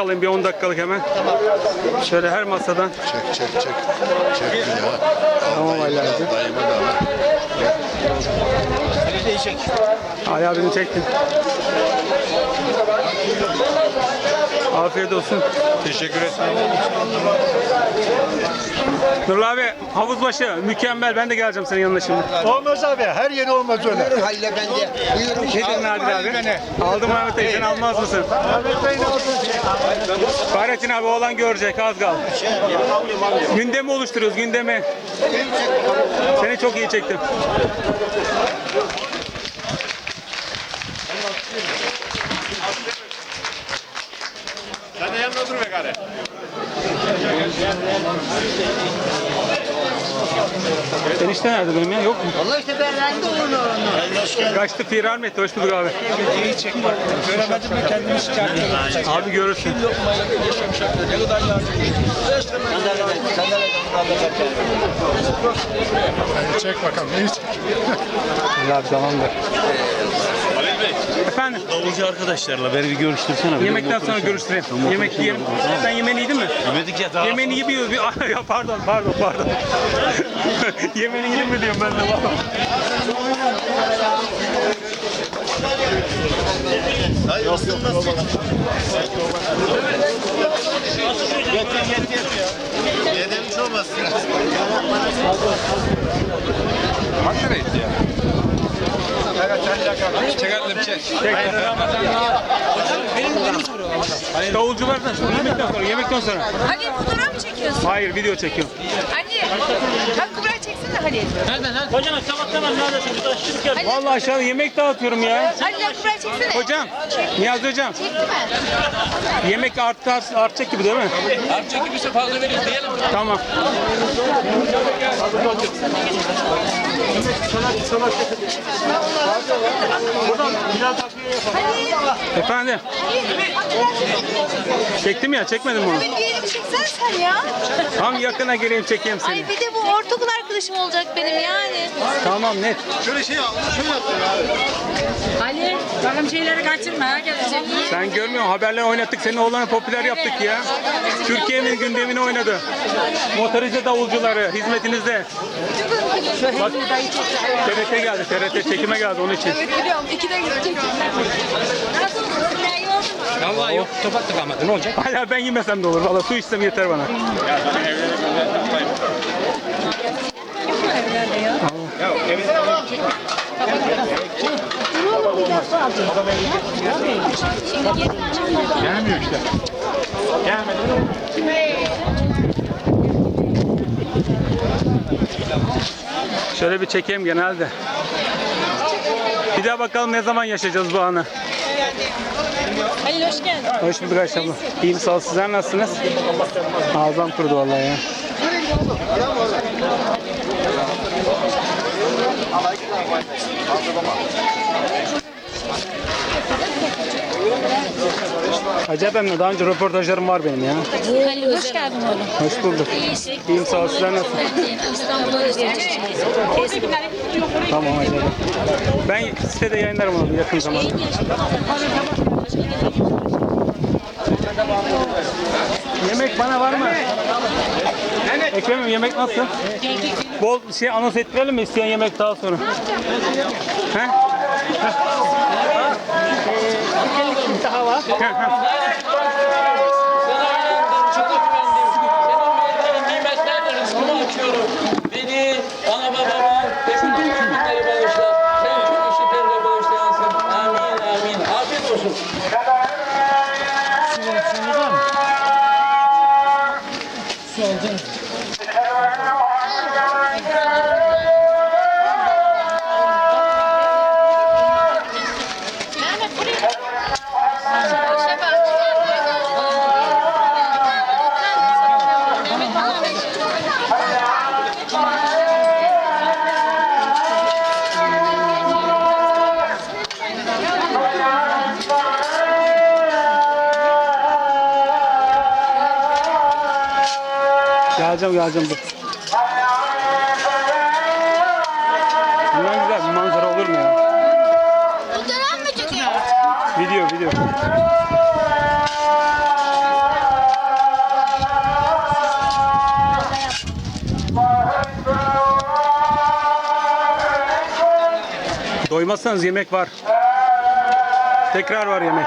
de alayım bir 10 dakikalık hemen. Şöyle her masadan. Çek çek çek. Çek ya. Tamam Ali abi. Dayıma da al. Ali abini çektim. Afiyet olsun. Teşekkür ederim. Nurlu abi havuzbaşı mükemmel. Ben de geleceğim senin yanına şimdi. Olmaz abi. Her yeri olmaz öyle. Halile bence. Buyurun. Ne dedin Nadir abi? Aldım Ahmet Bey. Sen almaz mısın? Fahrettin abi oğlan görecek az kal. Gündemi oluşturuyoruz gündemi. Seni çok iyi çektim. Sen de yanına dur be gari. Enişte nerede benim ya? Yok mu? Allah işte ben rende onu. Kaçtı firar mı etti? Hoş bulduk abi. İyi çek bak. Göremedim mi kendimi şikayet Abi görürsün. Çek bakalım. İyi çek. Abi tamamdır. Efendim Davulcu arkadaşlarla beni bir görüştürsene. yemekten sonra görüştüreyim. Yemek yiyelim. Sen yemeğini yedin mi? Yemedik ya daha. Yemeğini yiyor. Bir, ya pardon pardon pardon. Yemeğini yedin mi diyorum ben de. Yedemiş olmasın. Davulculardan sonra yemekten sonra yemekten sonra. Halil fotoğraf mı çekiyorsun? Hayır video çekiyorum. Anne, Hakkı bırak çeksene Halil. Hocam Vallahi aşağıda yemek dağıtıyorum ya. Hakkı bırak çeksene. Hocam, Niyazi hocam. Çekti mi? Yemek artar, artacak gibi değil mi? Artacak gibiyse fazla veririz diyelim. Tamam. Efendim, çektim ya, çekmedim bunu. Evet çeksen sen ya. Tam yakına geleyim çekeyim seni. Ay bir de bu ortaokul arkadaşım olacak benim yani. Tamam net. Şöyle şey al. Şöyle yaptım ya. Ali, bakalım şeyleri kaçırma ha gelecek. Sen görmüyor musun? Haberler oynattık. Senin oğlanı popüler yaptık ya. Türkiye'nin gündemini oynadı. Motorize davulcuları hizmetinizde. Bak TRT geldi. TRT çekime geldi onun için. Biliyorum ikide gidecek. Nasıl? Vallahi yok. Topattık ama ne olacak? Hala ben yemesem de olur. Valla su içsem yeter bana. Gelmiyor işte. Şöyle bir çekeyim genelde. Bir daha bakalım ne zaman yaşayacağız bu anı. Halil hoş geldin. Hoş bulduk Ayşe abla. İyiyim sağ ol. Sizler nasılsınız? Ağzım kurudu vallahi ya. Acayip de daha önce röportajlarım var benim ya. Halil hoş geldin oğlum. Hoş bulduk. İyiyim sağ ol. Sizler nasılsınız? İstanbul'a. Tamam abla. Ben sitede yayınlarım onu yakın zamanda. Yemek bana var mı? Ekrem'im yemek nasıl? Bol şey anons ettirelim mi isteyen yemek daha sonra? He? daha var. Beni, ana babamı, hepsini büyükleri bağışla. Sen çok işitlerle bağışlayansın. Amin, amin. Afiyet olsun. Geleceğim geleceğim dur. Bundan güzel bir manzara olur mu ya? Fotoğraf mı çekiyorsun? Video video. Doymazsanız yemek var. Tekrar var yemek.